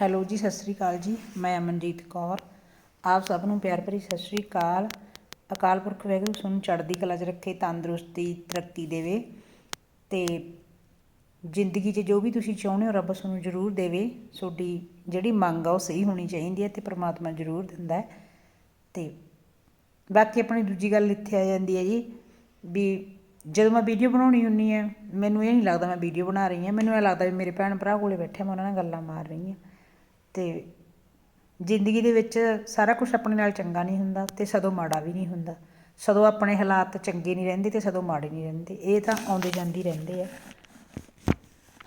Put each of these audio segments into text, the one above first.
Hello ਜੀ, ਸਤਿ ਸ੍ਰੀ ਅਕਾਲ ਜੀ। ਮੈਂ ਅਮਨਜੀਤ ਕੌਰ। ਆਪ ਸਭ ਨੂੰ ਪਿਆਰ ਭਰੀ ਸਤਿ ਸ੍ਰੀ ਅਕਾਲ। ਅਕਾਲ ਪੁਰਖ ਵਾਹਿਗੁਰੂ ਤੁਹਾਨੂੰ ਚੜ੍ਹਦੀ ਕਲਾ 'ਚ ਰੱਖੇ, ਤੰਦਰੁਸਤੀ, ਤਰੱਕੀ ਦੇਵੇ ਤੇ ਜ਼ਿੰਦਗੀ 'ਚ ਜੋ ਵੀ ਤੁਸੀਂ ਚਾਹੁੰਦੇ ਹੋ, ਰੱਬ ਤੁਹਾਨੂੰ ਜ਼ਰੂਰ ਦੇਵੇ। ਤੁਹਾਡੀ ਜਿਹੜੀ ਮੰਗ ਆ, ਉਹ ਸਹੀ ਹੋਣੀ ਚਾਹੀਦੀ ਹੈ ਤੇ ਪ੍ਰਮਾਤਮਾ ਜ਼ਰੂਰ ਦਿੰਦਾ ਹੈ। ਤੇ ਬਾਕੀ ਆਪਣੀ ਦੂਜੀ ਗੱਲ ਇੱਥੇ ਆ ਜਾਂਦੀ ਹੈ ਜੀ ਵੀ ਜਦੋਂ ਮੈਂ ਵੀਡੀਓ ਬਣਾਉਣੀ ਹੁੰਨੀ ਹੈ, ਮੈਨੂੰ ਇਹ ਨਹੀਂ ਲੱਗਦਾ ਮੈਂ ਵੀਡੀਓ ਬਣਾ ਰਹੀ ਹਾਂ। ਮੈਨੂੰ ਇਹ ਲੱਗਦਾ ਵੀ ਮੇਰੇ ਭੈਣ ਭਰਾ ਕੋਲੇ ਬੈਠੇ ਮੈਂ ਉਹਨਾਂ ਨਾਲ ਗੱਲਾਂ ਮਾਰ ਰਹੀ ਹਾਂ। ਤੇ ਜ਼ਿੰਦਗੀ ਦੇ ਵਿੱਚ ਸਾਰਾ ਕੁਛ ਆਪਣੇ ਨਾਲ ਚੰਗਾ ਨਹੀਂ ਹੁੰਦਾ ਅਤੇ ਸਦੋਂ ਮਾੜਾ ਵੀ ਨਹੀਂ ਹੁੰਦਾ। ਸਦੋਂ ਆਪਣੇ ਹਾਲਾਤ ਚੰਗੇ ਨਹੀਂ ਰਹਿੰਦੇ ਅਤੇ ਸਦੋਂ ਮਾੜੇ ਨਹੀਂ ਰਹਿੰਦੇ। ਇਹ ਤਾਂ ਆਉਂਦੇ ਜਾਂਦੇ ਰਹਿੰਦੇ ਆ।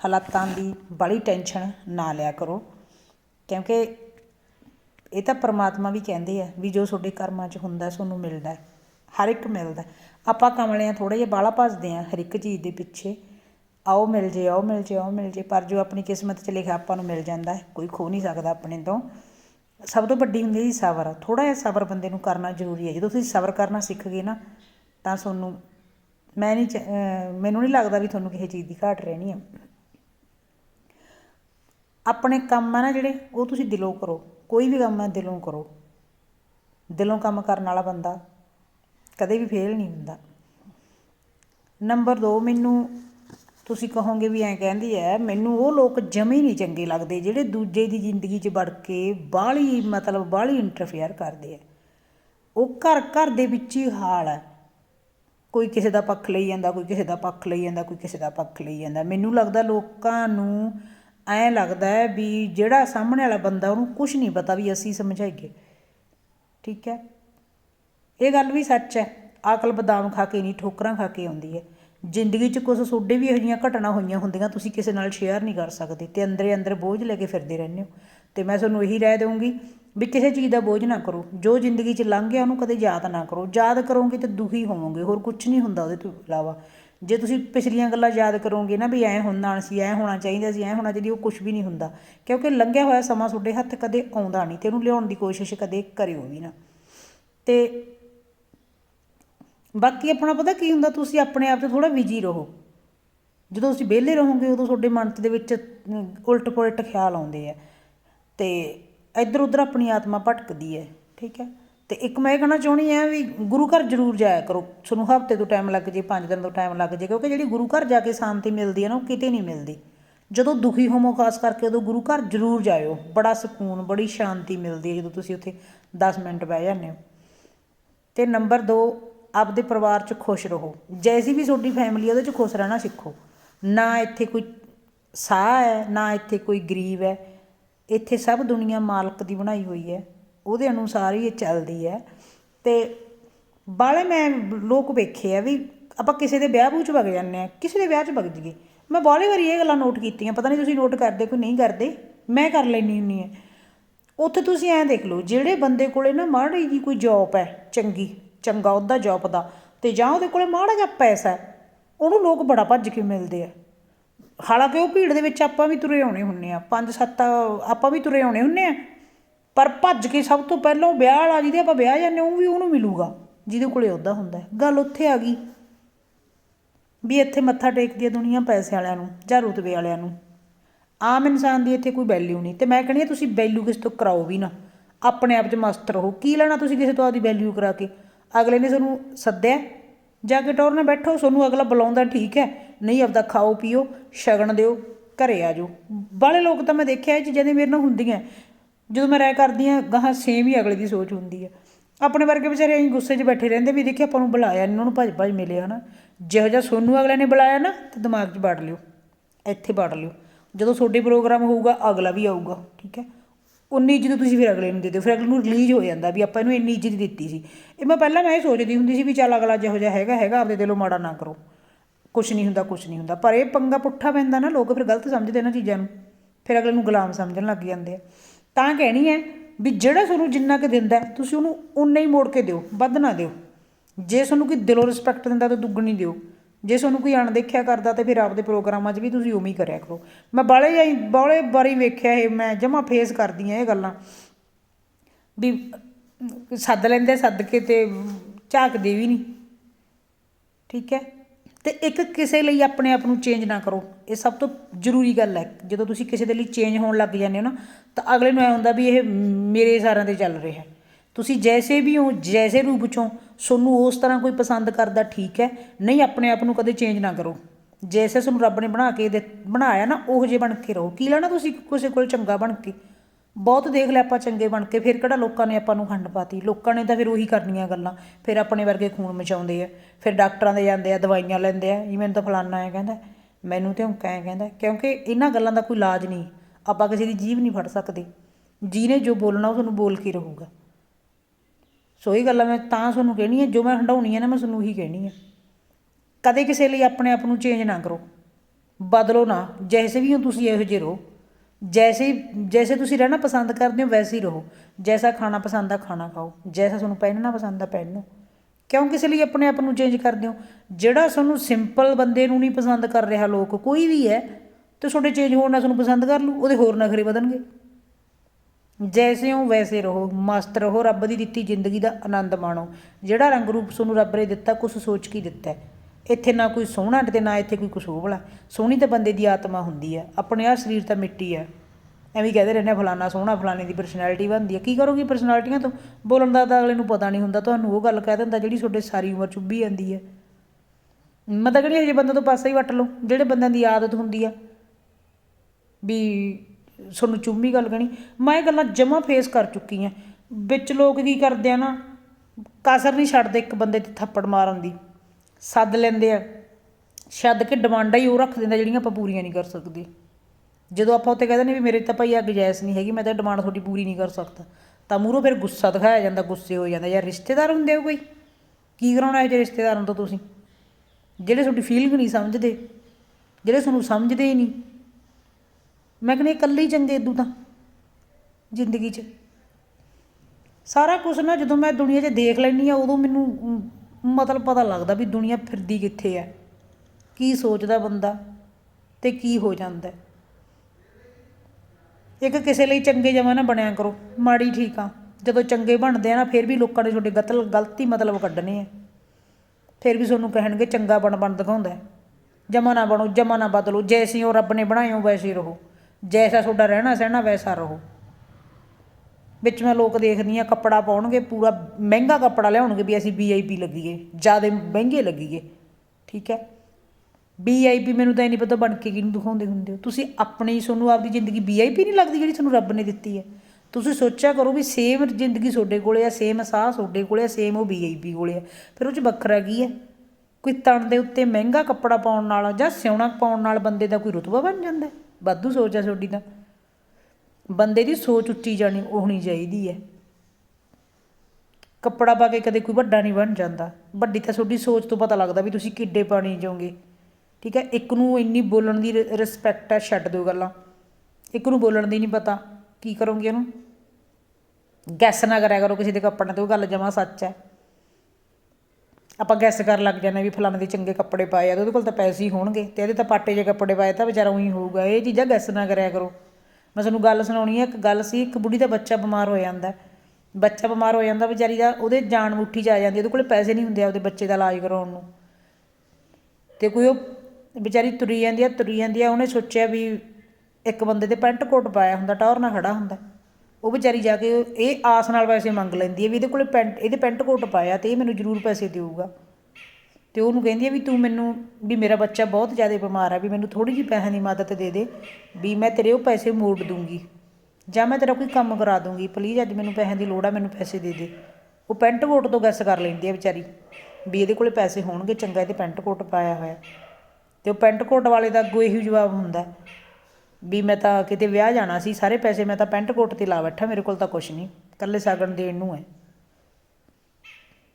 ਹਾਲਾਤਾਂ ਦੀ ਬੜੀ ਟੈਨਸ਼ਨ ਨਾ ਲਿਆ ਕਰੋ। ਕਿਉਂਕਿ ਇਹ ਤਾਂ ਪ੍ਰਮਾਤਮਾ ਵੀ ਕਹਿੰਦੇ ਆ ਵੀ ਜੋ ਤੁਹਾਡੇ ਕਰਮਾਂ 'ਚ ਹੁੰਦਾ ਤੁਹਾਨੂੰ ਮਿਲਦਾ ਹਰ ਇੱਕ ਮਿਲਦਾ ਆਪਾਂ ਕਮਲੇ ਆ ਥੋੜਾ ਜਿਹਾ ਬਾਲਾ ਭੱਜਦੇ ਆ ਹਰ ਇੱਕ ਚੀਜ਼ ਦੇ ਪਿੱਛੇ। ਆਓ ਮਿਲ ਜੇ, ਆਓ ਮਿਲ ਜੇ, ਆਓ ਮਿਲ ਜੇ, ਪਰ ਜੋ ਆਪਣੀ ਕਿਸਮਤ 'ਚ ਲਿਖਿਆ ਆਪਾਂ ਨੂੰ ਮਿਲ ਜਾਂਦਾ ਕੋਈ ਖੋ ਨਹੀਂ ਸਕਦਾ ਆਪਣੇ ਤੋਂ। ਸਭ ਤੋਂ ਵੱਡੀ ਹੁੰਦੀ ਹੈ ਜੀ ਸਬਰ। ਥੋੜਾ ਜਿਹਾ ਸਬਰ ਬੰਦੇ ਨੂੰ ਕਰਨਾ ਜ਼ਰੂਰੀ ਹੈ। ਜਦੋਂ ਤੁਸੀਂ ਸਬਰ ਕਰਨਾ ਸਿੱਖ ਗਏ ਨਾ, ਤਾਂ ਤੁਹਾਨੂੰ, ਮੈਂ ਨਹੀਂ ਮੈਨੂੰ ਨਹੀਂ ਲੱਗਦਾ ਵੀ ਤੁਹਾਨੂੰ ਕਿਸੇ ਚੀਜ਼ ਦੀ ਘਾਟ ਰਹਿਣੀ ਹੈ। ਆਪਣੇ ਕੰਮ ਆ ਨਾ ਜਿਹੜੇ, ਉਹ ਤੁਸੀਂ ਦਿਲੋਂ ਕਰੋ। ਕੋਈ ਵੀ ਕੰਮ ਹੈ ਦਿਲੋਂ ਕਰੋ। ਦਿਲੋਂ ਕੰਮ ਕਰਨ ਵਾਲਾ ਬੰਦਾ ਕਦੇ ਵੀ ਫੇਲ ਨਹੀਂ ਹੁੰਦਾ। ਨੰਬਰ 2 ਮੈਨੂੰ ਤੁਸੀਂ ਕਹੋਗੇ ਵੀ ਐਂ ਕਹਿੰਦੀ ਐ, ਮੈਨੂੰ ਉਹ ਲੋਕ ਜਮੇ ਨਹੀਂ ਚੰਗੇ ਲੱਗਦੇ ਜਿਹੜੇ ਦੂਜੇ ਦੀ ਜ਼ਿੰਦਗੀ 'ਚ ਵੜ ਕੇ ਬਾਹਲੀ, ਮਤਲਬ ਬਾਹਲੀ ਇੰਟਰਫੇਅਰ ਕਰਦੇ ਐ। ਉਹ ਘਰ ਘਰ ਦੇ ਵਿੱਚ ਹੀ ਹਾਲ ਹੈ ਕੋਈ ਕਿਸੇ ਦਾ ਪੱਖ ਲਈ ਜਾਂਦਾ, ਕੋਈ ਕਿਸੇ ਦਾ ਪੱਖ ਲਈ ਜਾਂਦਾ, ਕੋਈ ਕਿਸੇ ਦਾ ਪੱਖ ਲਈ ਜਾਂਦਾ। ਮੈਨੂੰ ਲੱਗਦਾ ਲੋਕਾਂ ਨੂੰ ਐਂ ਲੱਗਦਾ ਹੈ ਵੀ ਜਿਹੜਾ ਸਾਹਮਣੇ ਵਾਲਾ ਬੰਦਾ ਉਹਨੂੰ ਕੁਝ ਨਹੀਂ ਪਤਾ ਵੀ ਅਸੀਂ ਸਮਝਾਈਏ। ਠੀਕ ਹੈ ਇਹ ਗੱਲ ਵੀ ਸੱਚ ਹੈ ਆਕਲ ਬਦਾਮ ਖਾ ਕੇ ਨਹੀਂ, ਠੋਕਰਾਂ ਖਾ ਕੇ ਆਉਂਦੀ ਹੈ ਜ਼ਿੰਦਗੀ 'ਚ ਕੁਝ ਤੁਹਾਡੇ ਵੀ ਇਹੋ ਜਿਹੀਆਂ ਘਟਨਾ ਹੋਈਆਂ ਹੁੰਦੀਆਂ, ਤੁਸੀਂ ਕਿਸੇ ਨਾਲ ਸ਼ੇਅਰ ਨਹੀਂ ਕਰ ਸਕਦੇ ਤੇ ਅੰਦਰੇ ਅੰਦਰ ਬੋਝ ਲੈ ਕੇ ਫਿਰਦੇ ਰਹਿੰਦੇ ਹੋ। ਤੇ ਮੈਂ ਤੁਹਾਨੂੰ ਇਹੀ ਰਾਏ ਦਊਂਗੀ ਵੀ ਕਿਸੇ ਚੀਜ਼ ਦਾ ਬੋਝ ਨਾ ਕਰੋ, ਜੋ ਜ਼ਿੰਦਗੀ 'ਚ ਲੰਘ ਗਿਆ ਉਹਨੂੰ ਕਦੇ ਯਾਦ ਨਾ ਕਰੋ। ਯਾਦ ਕਰੋਗੇ ਤੇ ਦੁਖੀ ਹੋਵੋਗੇ, ਹੋਰ ਕੁਝ ਨਹੀਂ ਹੁੰਦਾ ਉਹਦੇ ਤੋਂ ਇਲਾਵਾ। ਜੇ ਤੁਸੀਂ ਪਿਛਲੀਆਂ ਗੱਲਾਂ ਯਾਦ ਕਰੋਗੇ ਨਾ ਵੀ ਐਂ ਹੁੰਦਾ ਸੀ, ਐਂ ਹੋਣਾ ਚਾਹੀਦਾ ਸੀ, ਐਂ ਹੋਣਾ ਚਾਹੀਦਾ ਉਹ ਕੁਝ ਵੀ ਨਹੀਂ ਹੁੰਦਾ। ਕਿਉਂਕਿ ਲੰਘਿਆ ਹੋਇਆ ਸਮਾਂ ਤੁਹਾਡੇ ਹੱਥ ਕਦੇ ਆਉਂਦਾ ਨਹੀਂ ਤੇ ਉਹਨੂੰ ਲਿਆਉਣ ਦੀ ਕੋਸ਼ਿਸ਼ ਕਦੇ ਕਰਿਓ ਵੀ ਨਾ। ਤੇ ਬਾਕੀ ਆਪਣਾ ਪਤਾ ਕੀ ਹੁੰਦਾ, ਤੁਸੀਂ ਆਪਣੇ ਆਪ 'ਚ ਥੋੜਾ ਬਿਜ਼ੀ ਰਹੋ। ਜਦੋਂ ਤੁਸੀਂ ਵਿਹਲੇ ਰਹੋਗੇ, ਉਦੋਂ ਤੁਹਾਡੇ ਮਨ ਦੇ ਵਿੱਚ ਉਲਟ ਪੁਲਟ ਖਿਆਲ ਆਉਂਦੇ ਆ। ਤੇ ਇੱਧਰ ਉੱਧਰ ਆਪਣੀ ਆਤਮਾ ਭਟਕਦੀ ਹੈ, ਠੀਕ ਹੈ? ਤੇ ਇੱਕ ਮੈਂ ਇਹ ਕਹਿਣਾ ਚਾਹੁੰਦੀ ਆ ਵੀ ਗੁਰੂ ਘਰ ਜ਼ਰੂਰ ਜਾਇਆ ਕਰੋ। ਤੁਹਾਨੂੰ ਹਫ਼ਤੇ ਤੋਂ ਟਾਈਮ ਲੱਗ ਜੇ, ਪੰਜ ਦਿਨ ਤੋਂ ਟਾਈਮ ਲੱਗ ਜੇ, ਕਿਉਂਕਿ ਜਿਹੜੀ ਗੁਰੂ ਘਰ ਜਾ ਕੇ ਸ਼ਾਂਤੀ ਮਿਲਦੀ ਹੈ ਨਾ, ਉਹ ਕਿਤੇ ਨਹੀਂ ਮਿਲਦੀ। ਜਦੋਂ ਦੁਖੀ ਹੋਵੋ, ਖਾਸ ਕਰਕੇ ਉਦੋਂ ਗੁਰੂ ਘਰ ਜ਼ਰੂਰ ਜਾਇਓ। ਬੜਾ ਸਕੂਨ, ਬੜੀ ਸ਼ਾਂਤੀ ਮਿਲਦੀ ਹੈ ਜਦੋਂ ਤੁਸੀਂ ਉੱਥੇ 10 ਮਿੰਟ ਬਹਿ ਜਾਂਦੇ ਹੋ। ਤੇ ਨੰਬਰ 2 ਆਪਦੇ ਪਰਿਵਾਰ 'ਚ ਖੁਸ਼ ਰਹੋ। ਜੈਸੀ ਵੀ ਤੁਹਾਡੀ ਫੈਮਿਲੀ ਉਹਦੇ 'ਚ ਖੁਸ਼ ਰਹਿਣਾ ਸਿੱਖੋ। ਨਾ ਇੱਥੇ ਕੋਈ ਸਾਹ ਹੈ, ਨਾ ਇੱਥੇ ਕੋਈ ਗਰੀਬ ਹੈ। ਇੱਥੇ ਸਭ ਦੁਨੀਆ ਮਾਲਕ ਦੀ ਬਣਾਈ ਹੋਈ ਹੈ। ਉਹਦੇ ਅਨੁਸਾਰ ਹੀ ਇਹ ਚੱਲਦੀ ਹੈ। ਤੇ ਬਾਲੇ ਮੈਂ ਲੋਕ ਵੇਖੇ ਆ ਵੀ ਆਪਾਂ ਕਿਸੇ ਦੇ ਵਿਆਹ ਬੂਚ ਵਗ ਜਾਂਦੇ ਆ, ਕਿਸੇ ਦੇ ਵਿਆਹ 'ਚ ਵਗ ਜੀਏ ਮੈਂ ਬਾਲੇ ਵਾਰੀ ਇਹ ਗੱਲਾਂ ਨੋਟ ਕੀਤੀਆਂ, ਪਤਾ ਨਹੀਂ ਤੁਸੀਂ ਨੋਟ ਕਰਦੇ ਕੋਈ ਨਹੀਂ ਕਰਦੇ, ਮੈਂ ਕਰ ਲੈਣੀ ਹੁੰਨੀ ਆ ਉੱਥੇ ਤੁਸੀਂ ਐਂ ਦੇਖ ਲਓ, ਜਿਹੜੇ ਬੰਦੇ ਕੋਲੇ ਨਾ ਮਾੜੀ ਜੀ ਕੋਈ ਜੌਬ ਹੈ, ਚੰਗੀ ਚੰਗਾ ਉਹਦਾ ਜੌਬ ਦਾ ਤੇ ਜਾਂ ਉਹਦੇ ਕੋਲੇ ਮਾੜਾ ਜਿਹਾ ਪੈਸਾ ਹੈ, ਉਹਨੂੰ ਲੋਕ ਬੜਾ ਭੱਜ ਕੇ ਮਿਲਦੇ ਆ। ਹਾਲਾਂਕਿ ਉਹ ਭੀੜ ਦੇ ਵਿੱਚ ਆਪਾਂ ਵੀ ਤੁਰੇ ਆਉਣੇ ਹੁੰਨੇ ਆ, ਪੰਜ ਸੱਤ ਆਪਾਂ ਵੀ ਤੁਰੇ ਆਉਣੇ ਹੁੰਨੇ ਆ, ਪਰ ਭੱਜ ਕੇ ਸਭ ਤੋਂ ਪਹਿਲਾਂ ਉਹ ਵਿਆਹ ਵਾਲਾ ਜਿਹਦੇ ਆਪਾਂ ਵਿਆਹ ਜਾਂਦੇ ਹਾਂ, ਉਹ ਵੀ ਉਹਨੂੰ ਮਿਲੂਗਾ, ਜਿਹਦੇ ਕੋਲੇ ਉਹਦਾ ਹੁੰਦਾ ਹੈ। ਗੱਲ ਉੱਥੇ ਆ ਗਈ ਵੀ ਇੱਥੇ ਮੱਥਾ ਟੇਕਦੀ ਹੈ ਦੁਨੀਆ ਪੈਸੇ ਵਾਲਿਆਂ ਨੂੰ ਜਾਂ ਰੁਤਬੇ ਵਾਲਿਆਂ ਨੂੰ। ਆਮ ਇਨਸਾਨ ਦੀ ਇੱਥੇ ਕੋਈ ਵੈਲਿਊ ਨਹੀਂ ਤੇ ਮੈਂ ਕਹਿੰਦੀ ਹਾਂ ਤੁਸੀਂ ਵੈਲਿਊ ਕਿਸੇ ਤੋਂ ਕਰਾਓ ਵੀ ਨਾ, ਆਪਣੇ ਆਪ 'ਚ ਮਸਤ ਰਹੋ। ਕੀ ਲੈਣਾ ਤੁਸੀਂ ਕਿਸੇ ਤੋਂ ਆਪਦੀ ਵੈਲਿਊ ਕਰਾ ਕੇ? ਅਗਲੇ ਨੇ ਤੁਹਾਨੂੰ ਸੱਦਿਆ, ਜਾ ਕੇ ਟੋਰ ਨਾਲ ਬੈਠੋ ਤੁਹਾਨੂੰ ਅਗਲਾ ਬੁਲਾਉਂਦਾ ਠੀਕ ਹੈ। ਨਹੀਂ, ਆਪਦਾ ਖਾਓ, ਪੀਓ, ਸ਼ਗਨ ਦਿਓ, ਘਰੇ ਆ ਜਾਓ। ਬਾਲੇ ਲੋਕ ਤਾਂ ਮੈਂ ਦੇਖਿਆ ਇਹ ਚੀਜ਼ਾਂ ਦੀ ਮੇਰੇ ਨਾਲ ਹੁੰਦੀਆਂ। ਜਦੋਂ ਮੈਂ ਰਾਇ ਕਰਦੀ ਹਾਂ, ਗਾਹਾਂ ਸੇਮ ਹੀ ਅਗਲੇ ਦੀ ਸੋਚ ਹੁੰਦੀ ਹੈ। ਆਪਣੇ ਵਰਗੇ ਵਿਚਾਰੇ ਐਂ ਗੁੱਸੇ 'ਚ ਬੈਠੇ ਰਹਿੰਦੇ ਵੀ ਦੇਖਿਆ ਆਪਾਂ ਨੂੰ ਬੁਲਾਇਆ ਇਹਨਾਂ ਨੂੰ ਭੱਜ ਭੱਜ ਮਿਲੇ ਹਨਾ ਜਿਹੋ ਜਿਹਾ ਸੋਨੂੰ ਅਗਲੇ ਨੇ ਬੁਲਾਇਆ ਨਾ, ਤੇ ਦਿਮਾਗ 'ਚ ਵੜ ਲਿਓ, ਇੱਥੇ ਵੜ ਲਿਓ। ਜਦੋਂ ਤੁਹਾਡੇ ਪ੍ਰੋਗਰਾਮ ਹੋਊਗਾ, ਅਗਲਾ ਵੀ ਆਊਗਾ, ਠੀਕ ਹੈ। ਉਨੀ ਇੱਜ਼ਤ ਤੁਸੀਂ ਫਿਰ ਅਗਲੇ ਨੂੰ ਦੇ ਦਿਓ, ਫਿਰ ਅਗਲੇ ਨੂੰ ਰਿਲੀਜ਼ ਹੋ ਜਾਂਦਾ ਵੀ ਆਪਾਂ ਇਹਨੂੰ ਇੰਨੀ ਇੱਜ਼ਤ ਦਿੱਤੀ ਸੀ। ਇਹ ਮੈਂ ਪਹਿਲਾਂ ਮੈਂ ਇਹ ਸੋਚਦੀ ਹੁੰਦੀ ਸੀ ਵੀ ਚੱਲ ਅਗਲਾ ਜਿਹੋ ਜਿਹਾ ਹੈਗਾ ਹੈਗਾ, ਆਪਦੇ ਦਿਲੋਂ ਮਾੜਾ ਨਾ ਕਰੋ। ਕੁਛ ਨਹੀਂ ਹੁੰਦਾ, ਕੁਛ ਨਹੀਂ ਹੁੰਦਾ। ਪਰ ਇਹ ਪੰਗਾ ਪੁੱਠਾ ਪੈਂਦਾ ਨਾ, ਲੋਕ ਫਿਰ ਗਲਤ ਸਮਝਦੇ ਇਹਨਾਂ ਚੀਜ਼ਾਂ ਨੂੰ। ਫਿਰ ਅਗਲੇ ਨੂੰ ਗੁਲਾਮ ਸਮਝਣ ਲੱਗ ਜਾਂਦੇ ਆ। ਤਾਂ ਕਹਿਣੀ ਹੈ ਵੀ ਜਿਹੜਾ ਤੁਹਾਨੂੰ ਜਿੰਨਾ ਕੁ ਦਿੰਦਾ ਤੁਸੀਂ ਉਹਨੂੰ ਉਨਾ ਹੀ ਮੋੜ ਕੇ ਦਿਓ, ਵੱਧ ਨਾ ਦਿਓ। ਜੇ ਤੁਹਾਨੂੰ ਕੋਈ ਦਿਲੋਂ ਰਿਸਪੈਕਟ ਦਿੰਦਾ ਤਾਂ ਦੁੱਗਣੀ ਦਿਓ। ਜੇ ਤੁਹਾਨੂੰ ਕੋਈ ਅਣਦੇਖਿਆ ਕਰਦਾ ਤੇ ਫਿਰ ਆਪਦੇ ਪ੍ਰੋਗਰਾਮਾਂ 'ਚ ਵੀ ਤੁਸੀਂ ਉਵੇਂ ਹੀ ਕਰਿਆ ਕਰੋ। ਮੈਂ ਬਾਲੇ ਜਾਈ ਬਾਲੇ ਵਾਰੀ ਵੇਖਿਆ ਇਹ, ਮੈਂ ਜਮਾ ਫੇਸ ਕਰਦੀ ਆ ਇਹ ਗੱਲਾਂ। ਵੀ ਸੱਦ ਲੈਂਦੇ, ਸੱਦ ਕੇ ਤੇ ਝਾਕਦੇ ਵੀ ਨਹੀਂ। ਠੀਕ ਹੈ? ਤੇ ਇੱਕ ਕਿਸੇ ਲਈ ਆਪਣੇ ਆਪ ਨੂੰ ਚੇਂਜ ਨਾ ਕਰੋ। ਇਹ ਸਭ ਤੋਂ ਜ਼ਰੂਰੀ ਗੱਲ ਹੈ। ਜਦੋਂ ਤੁਸੀਂ ਕਿਸੇ ਦੇ ਲਈ ਚੇਂਜ ਹੋਣ ਲੱਗ ਜਾਂਦੇ ਹੋ ਨਾ, ਤਾਂ ਅਗਲੇ ਨੂੰ ਐ ਹੁੰਦਾ ਵੀ ਇਹ ਮੇਰੇ ਸਾਰਿਆਂ ਤੇ ਚੱਲ ਰਿਹਾ। ਹੈ ਤੁਸੀਂ ਜੈਸੇ ਵੀ ਹੋ, ਜੈਸੇ ਰੂਪ ਚੋਂ ਤੁਹਾਨੂੰ ਉਸ ਤਰ੍ਹਾਂ ਕੋਈ ਪਸੰਦ ਕਰਦਾ, ਠੀਕ ਹੈ। ਨਹੀਂ, ਆਪਣੇ ਆਪ ਨੂੰ ਕਦੇ ਚੇਂਜ ਨਾ ਕਰੋ। ਜੈਸੇ ਤੁਹਾਨੂੰ ਰੱਬ ਨੇ ਬਣਾ ਕੇ ਦੇ, ਬਣਾਇਆ ਨਾ, ਉਹੋ ਜਿਹੇ ਬਣ ਕੇ ਰਹੋ। ਕੀ ਲੈਣਾ ਤੁਸੀਂ ਕਿਸੇ ਕੋਲ ਚੰਗਾ ਬਣ ਕੇ? ਬਹੁਤ ਦੇਖ ਲਿਆ ਆਪਾਂ ਚੰਗੇ ਬਣ ਕੇ, ਫਿਰ ਕਿਹੜਾ ਲੋਕਾਂ ਨੇ ਆਪਾਂ ਨੂੰ ਖੰਡ ਪਾਤੀ? ਲੋਕਾਂ ਨੇ ਤਾਂ ਫਿਰ ਉਹੀ ਕਰਨੀਆਂ ਗੱਲਾਂ। ਫਿਰ ਆਪਣੇ ਵਰਗੇ ਖੂਨ ਮਚਾਉਂਦੇ ਆ। ਫਿਰ ਡਾਕਟਰਾਂ ਦੇ ਜਾਂਦੇ ਆ, ਦਵਾਈਆਂ ਲੈਂਦੇ ਆ। ਜੀ ਮੈਨੂੰ ਤਾਂ ਫਲਾਨਾ ਹੈ ਕਹਿੰਦਾ, ਮੈਨੂੰ ਤੇ ਹੁਕਾ ਹੈ ਕਹਿੰਦਾ, ਕਿਉਂਕਿ ਇਹਨਾਂ ਗੱਲਾਂ ਦਾ ਕੋਈ ਇਲਾਜ ਨਹੀਂ। ਆਪਾਂ ਕਿਸੇ ਦੀ ਜੀਭ ਨਹੀਂ ਫੜ ਸਕਦੇ। ਜਿਹਨੇ ਜੋ ਬੋਲਣਾ, ਉਹ ਤੁਹਾਨੂੰ ਬੋਲ ਕੇ ਰਹੂਗਾ। ਸੋ ਇਹ ਗੱਲਾਂ ਮੈਂ ਤਾਂ ਤੁਹਾਨੂੰ ਕਹਿਣੀ ਹੈ ਜੋ ਮੈਂ ਹੰਡਾਉਣੀ ਹੈ ਨਾ, ਮੈਂ ਤੁਹਾਨੂੰ ਉਹੀ ਕਹਿਣੀ ਹੈ ਕਦੇ ਕਿਸੇ ਲਈ ਆਪਣੇ ਆਪ ਨੂੰ ਚੇਂਜ ਨਾ ਕਰੋ। ਬਦਲੋ ਨਾ। ਜੈਸੇ ਵੀ ਹੋ ਤੁਸੀਂ ਇਹੋ ਜਿਹੇ ਰਹੋ। ਜੈਸੇ ਜੈਸੇ ਤੁਸੀਂ ਰਹਿਣਾ ਪਸੰਦ ਕਰਦੇ ਹੋ, ਵੈਸੇ ਹੀ ਰਹੋ। ਜੈਸਾ ਖਾਣਾ ਪਸੰਦ ਆ, ਖਾਣਾ ਖਾਓ। ਜੈਸਾ ਤੁਹਾਨੂੰ ਪਹਿਨਣਾ ਪਸੰਦ ਆ, ਪਹਿਨੋ। ਕਿਉਂ ਕਿਸੇ ਲਈ ਆਪਣੇ ਆਪ ਨੂੰ ਚੇਂਜ ਕਰਦੇ ਹੋ? ਜਿਹੜਾ ਤੁਹਾਨੂੰ ਸਿੰਪਲ ਬੰਦੇ ਨੂੰ ਨਹੀਂ ਪਸੰਦ ਕਰ ਰਿਹਾ ਲੋਕ, ਕੋਈ ਵੀ ਹੈ, ਤੇ ਤੁਹਾਡੇ ਚੇਂਜ ਹੋਣ ਨਾਲ ਤੁਹਾਨੂੰ ਪਸੰਦ ਕਰ ਲੂ ਉਹਦੇ ਹੋਰ ਨਖਰੇ ਵਧਣਗੇ। ਜੈਸੇ ਹੋ ਵੈਸੇ ਰਹੋ, ਮਸਤ ਰਹੋ, ਰੱਬ ਦੀ ਦਿੱਤੀ ਜ਼ਿੰਦਗੀ ਦਾ ਆਨੰਦ ਮਾਣੋ। ਜਿਹੜਾ ਰੰਗ ਰੂਪ ਤੁਹਾਨੂੰ ਰੱਬ ਨੇ ਦਿੱਤਾ, ਕੁਛ ਸੋਚ ਕੇ ਦਿੱਤਾ ਇੱਥੇ ਨਾ ਕੋਈ ਸੋਹਣਾ ਤੇ ਨਾ ਇੱਥੇ ਕੋਈ ਕਸੂਬਲਾ ਸੋਹਣੀ ਤਾਂ ਬੰਦੇ ਦੀ ਆਤਮਾ ਹੁੰਦੀ ਹੈ। ਆਪਣੇ ਆ ਸਰੀਰ ਤਾਂ ਮਿੱਟੀ ਹੈ। ਐਵੇਂ ਹੀ ਕਹਿੰਦੇ ਰਹਿੰਦੇ ਫਲਾਣਾ ਸੋਹਣਾ ਫਲਾਣੇ ਦੀ ਪਰਸਨੈਲਿਟੀ ਬਣਦੀ ਹੈ। ਕੀ ਕਰੋਗੇ ਪਰਸਨੈਲਿਟੀਆਂ ਤੋਂ? ਬੋਲਣ ਦਾ ਤਾਂ ਅਗਲੇ ਨੂੰ ਪਤਾ ਨਹੀਂ ਹੁੰਦਾ। ਤੁਹਾਨੂੰ ਉਹ ਗੱਲ ਕਹਿ ਦਿੰਦਾ ਜਿਹੜੀ ਤੁਹਾਡੇ ਸਾਰੀ ਉਮਰ ਚੁੱਭੀ ਜਾਂਦੀ ਹੈ। ਮਤਲਬ ਤਾਂ ਕਹਿੰਦੀ ਹਜੇ ਬੰਦੇ ਤੋਂ ਪਾਸਾ ਹੀ ਵੱਟ ਲਓ। ਜਿਹੜੇ ਬੰਦਿਆਂ ਦੀ ਆਦਤ ਹੁੰਦੀ ਆ ਵੀ ਤੁਹਾਨੂੰ ਚੁੰਮੀ ਗੱਲ ਕਹਣੀ, ਮੈਂ ਇਹ ਗੱਲਾਂ ਜਮਾ ਫੇਸ ਕਰ ਚੁੱਕੀ ਹਾਂ ਵਿੱਚ ਲੋਕ ਕੀ ਕਰਦੇ ਆ ਨਾ, ਕਸਰ ਨਹੀਂ ਛੱਡਦੇ ਇੱਕ ਬੰਦੇ ਤੇ ਥੱਪੜ ਮਾਰਨ ਦੀ। ਸੱਦ ਲੈਂਦੇ ਆ। ਛੱਡ ਕੇ ਡਿਮਾਂਡਾਂ ਹੀ ਉਹ ਰੱਖ ਦਿੰਦਾ ਜਿਹੜੀਆਂ ਆਪਾਂ ਪੂਰੀਆਂ ਨਹੀਂ ਕਰ ਸਕਦੇ। ਜਦੋਂ ਆਪਾਂ ਉੱਤੇ ਕਹਿੰਦੇ ਨੇ ਵੀ ਮੇਰੇ ਤਾਂ ਭਾਈ ਆ ਗੁੰਜਾਇਸ਼ ਨਹੀਂ ਹੈਗੀ, ਮੈਂ ਤਾਂ ਡਿਮਾਂਡ ਤੁਹਾਡੀ ਪੂਰੀ ਨਹੀਂ ਕਰ ਸਕਦਾ। ਤਾਂ ਮੂਹਰੋਂ ਫਿਰ ਗੁੱਸਾ ਦਿਖਾਇਆ ਜਾਂਦਾ, ਗੁੱਸੇ ਹੋ ਜਾਂਦਾ। ਯਾਰ ਰਿਸ਼ਤੇਦਾਰ ਹੁੰਦੇ ਹੋ ਕੋਈ? ਕੀ ਕਰਾਉਣਾ ਇਹ ਜੇ ਰਿਸ਼ਤੇਦਾਰਾਂ ਤੋਂ ਤੁਸੀਂ? ਜਿਹੜੇ ਤੁਹਾਡੀ ਫੀਲਿੰਗ ਨਹੀਂ ਸਮਝਦੇ, ਜਿਹੜੇ ਤੁਹਾਨੂੰ ਸਮਝਦੇ ਹੀ ਨਹੀਂ। ਮੈਂ ਕਹਿੰਦੀ, ਇਕੱਲੀ ਚੰਗੇ ਇਦੂ ਤਾਂ, ਜ਼ਿੰਦਗੀ 'ਚ। ਸਾਰਾ ਕੁਝ ਨਾ ਜਦੋਂ ਮੈਂ ਦੁਨੀਆ 'ਚ ਦੇਖ ਲੈਂਦੀ ਆ ਉਦੋਂ ਮੈਨੂੰ ਮਤਲਬ ਪਤਾ ਲੱਗਦਾ ਵੀ ਦੁਨੀਆ ਫਿਰਦੀ ਕਿੱਥੇ ਆ, ਕੀ ਸੋਚਦਾ ਬੰਦਾ ਤੇ ਕੀ ਹੋ ਜਾਂਦਾ। ਇੱਕ ਕਿਸੇ ਲਈ ਚੰਗੇ ਜਮਾ ਨਾ ਬਣਿਆ ਕਰੋ, ਮਾੜੀ ਠੀਕ ਆ। ਜਦੋਂ ਚੰਗੇ ਬਣਦੇ ਆ ਨਾ, ਫਿਰ ਵੀ ਲੋਕਾਂ ਨੇ ਤੁਹਾਡੇ ਗਤਲ, ਗਲਤੀ ਮਤਲਬ ਕੱਢਣੇ ਆ। ਫਿਰ ਵੀ ਤੁਹਾਨੂੰ ਕਹਿਣਗੇ, ਚੰਗਾ ਬਣ ਬਣ ਦਿਖਾਉਂਦਾ। ਹੈ। ਜਮਾ ਨਾ ਬਣੋ, ਜਮਾ ਨਾ ਬਦਲੋ, ਜੈਸੀ ਹੋ ਰੱਬ ਨੇ ਬਣਾਏ ਹੋ ਵੈਸੇ ਰਹੋ। ਜੈਸਾ ਤੁਹਾਡਾ ਰਹਿਣਾ ਸਹਿਣਾ ਵੈਸਾ ਰਹੋ। ਵਿੱਚ ਮੈਂ ਲੋਕ ਦੇਖਦੀ ਆ ਕੱਪੜਾ ਪਾਉਣਗੇ, ਪੂਰਾ ਮਹਿੰਗਾ ਕੱਪੜਾ ਲਿਆਉਣਗੇ ਵੀ ਅਸੀਂ ਵੀਆਈਪੀ ਲੱਗੀਏ, ਜ਼ਿਆਦਾ ਮਹਿੰਗੇ ਲੱਗੀਏ, ਠੀਕ ਹੈ? ਵੀਆਈਪੀ ਮੈਨੂੰ ਤਾਂ ਇਹ ਨਹੀਂ ਪਤਾ ਬਣ ਕੇ ਕਿਹਨੂੰ ਦਿਖਾਉਂਦੇ ਹੁੰਦੇ ਹੋ। ਤੁਸੀਂ ਆਪਣੀ ਤੁਹਾਨੂੰ ਆਪਦੀ ਜ਼ਿੰਦਗੀ ਵੀਆਈਪੀ ਨਹੀਂ ਲੱਗਦੀ ਜਿਹੜੀ ਤੁਹਾਨੂੰ ਰੱਬ ਨੇ ਦਿੱਤੀ ਹੈ। ਤੁਸੀਂ ਸੋਚਿਆ ਕਰੋ ਵੀ ਸੇਮ ਜ਼ਿੰਦਗੀ ਤੁਹਾਡੇ ਕੋਲੇ ਆ ਸੇਮ ਸਾਹ ਤੁਹਾਡੇ ਕੋਲੇ ਆ ਸੇਮ ਉਹ ਵੀਆਈਪੀ ਕੋਲੇ ਆ। ਫਿਰ ਉਹ ਚ ਵੱਖਰਾ ਕੀ ਹੈ? ਕੋਈ ਤਣ ਦੇ ਉੱਤੇ ਮਹਿੰਗਾ ਕੱਪੜਾ ਪਾਉਣ ਨਾਲ ਜਾਂ ਸਿਉਣਾ ਪਾਉਣ ਨਾਲ ਬੰਦੇ ਦਾ ਕੋਈ ਰੁਤਬਾ ਬਣ ਜਾਂਦਾ ਹੈ? ਵਾਧੂ ਸੋਚ ਹੈ ਤੁਹਾਡੀ ਤਾਂ। ਬੰਦੇ ਦੀ ਸੋਚ ਉੱਚੀ ਜਾਣੀ ਹੋਣੀ ਚਾਹੀਦੀ ਹੈ। ਕੱਪੜਾ ਪਾ ਕੇ ਕਦੇ ਕੋਈ ਵੱਡਾ ਨਹੀਂ ਬਣ ਜਾਂਦਾ। ਵੱਡੀ ਤਾਂ ਤੁਹਾਡੀ ਸੋਚ ਤੋਂ ਪਤਾ ਲੱਗਦਾ ਵੀ ਤੁਸੀਂ ਕਿੱਡੇ ਪਾਣੀ ਜਾਓਗੇ ਠੀਕ ਹੈ, ਇੱਕ ਨੂੰ ਇੰਨੀ ਬੋਲਣ ਦੀ ਰਿਸਪੈਕਟ ਹੈ, ਛੱਡ ਦਿਓ ਗੱਲਾਂ। ਇੱਕ ਨੂੰ ਬੋਲਣ ਦੀ ਨਹੀਂ ਪਤਾ, ਕੀ ਕਰੋਗੇ ਉਹਨੂੰ। ਗੈਸ ਨਾ ਕਰਿਆ ਕਰੋ ਕਿਸੇ ਦੇ ਕੱਪੜੇ ਤੇ, ਉਹ ਗੱਲ ਜਮਾ ਸੱਚ ਹੈ। ਆਪਾਂ ਗੈਸ ਕਰਨ ਲੱਗ ਜਾਂਦੇ ਵੀ ਫਲਾਣੇ ਦੇ ਚੰਗੇ ਕੱਪੜੇ ਪਾਏ ਆ ਤੇ ਉਹਦੇ ਕੋਲ ਤਾਂ ਪੈਸੇ ਹੀ ਹੋਣਗੇ ਤੇ ਇਹਦੇ ਤਾਂ ਪਾਟੇ ਜਿਹੇ ਕੱਪੜੇ ਪਾਏ ਤਾਂ ਵਿਚਾਰਾ ਉਹੀ ਹੋਊਗਾ। ਇਹ ਚੀਜ਼ਾਂ ਗੈਸ ਨਾ ਕਰਿਆ ਕਰੋ। ਮੈਂ ਤੁਹਾਨੂੰ ਗੱਲ ਸੁਣਾਉਣੀ ਹੈ ਇੱਕ ਗੱਲ ਸੀ, ਇੱਕ ਬੁੜੀ ਦਾ ਬੱਚਾ ਬਿਮਾਰ ਹੋ ਜਾਂਦਾ। ਬੱਚਾ ਬਿਮਾਰ ਹੋ ਜਾਂਦਾ, ਵਿਚਾਰੀ ਦਾ ਉਹਦੇ ਜਾਨ ਮੁੱਠੀ 'ਚ ਆ ਜਾਂਦੀ, ਉਹਦੇ ਕੋਲੇ ਪੈਸੇ ਨਹੀਂ ਹੁੰਦੇ ਆਪਦੇ ਬੱਚੇ ਦਾ ਇਲਾਜ ਕਰਾਉਣ ਨੂੰ। ਤੇ ਕੋਈ ਉਹ ਵਿਚਾਰੀ ਤੁਰੀ ਜਾਂਦੀ ਆ, ਤੁਰੀ ਜਾਂਦੀ ਆ, ਉਹਨੇ ਸੋਚਿਆ ਵੀ ਇੱਕ ਬੰਦੇ ਦੇ ਪੈਂਟ ਕੋਟ ਪਾਇਆ ਹੁੰਦਾ ਟੌਰ ਨਾਲ ਖੜਾ ਹੁੰਦਾ। ਉਹ ਵਿਚਾਰੀ ਜਾ ਕੇ ਇਹ ਆਸ ਨਾਲ ਪੈਸੇ ਮੰਗ ਲੈਂਦੀ ਹੈ ਵੀ ਇਹਦੇ ਕੋਲੇ ਪੈਂਟ, ਇਹਦੇ ਪੈਂਟ ਕੋਟ ਪਾਇਆ ਤੇ ਇਹ ਮੈਨੂੰ ਜ਼ਰੂਰ ਪੈਸੇ ਦੇਊਗਾ। ਤੇ ਉਹਨੂੰ ਕਹਿੰਦੀ ਹੈ ਵੀ ਤੂੰ ਮੈਨੂੰ, ਵੀ ਮੇਰਾ ਬੱਚਾ ਬਹੁਤ ਜ਼ਿਆਦਾ ਬਿਮਾਰ ਹੈ, ਵੀ ਮੈਨੂੰ ਥੋੜੀ ਜਿਹੀ ਪੈਸਿਆਂ ਦੀ ਮਦਦ ਦੇ ਦੇ, ਵੀ ਮੈਂ ਤੇਰੇ ਉਹ ਪੈਸੇ ਮੋੜ ਦੂੰਗੀ। ਜਾਂ ਮੈਂ ਤੇਰਾ ਕੋਈ ਕੰਮ ਕਰਾ ਦੂੰਗੀ ਪਲੀਜ਼ ਅੱਜ ਮੈਨੂੰ ਪੈਸਿਆਂ ਦੀ ਲੋੜ ਆ, ਮੈਨੂੰ ਪੈਸੇ ਦੇ ਦੇ। ਉਹ ਪੈਂਟ ਕੋਟ ਤੋਂ ਗੈਸ ਕਰ ਲੈਂਦੀ ਹੈ ਵਿਚਾਰੀ, ਵੀ ਇਹਦੇ ਕੋਲੇ ਪੈਸੇ ਹੋਣਗੇ, ਚੰਗਾ ਇਹਦੇ ਪੈਂਟ ਕੋਟ ਪਾਇਆ ਹੋਇਆ। ਤੇ ਉਹ ਪੈਂਟ ਕੋਟ ਵਾਲੇ ਦਾ ਅੱਗੋਂ ਇਹੀ ਜਵਾਬ ਹੁੰਦਾ। ਵੀ ਮੈਂ ਤਾਂ ਕਿਤੇ ਵਿਆਹ ਜਾਣਾ ਸੀ, ਸਾਰੇ ਪੈਸੇ ਮੈਂ ਤਾਂ ਪੈਂਟ ਕੋਟ ਤੇ ਲਾ ਬੈਠਾ, ਮੇਰੇ ਕੋਲ ਤਾਂ ਕੁਛ ਨਹੀਂ। ਇਕੱਲੇ ਸਾਗਣ ਦੇਣ ਨੂੰ ਹੈ।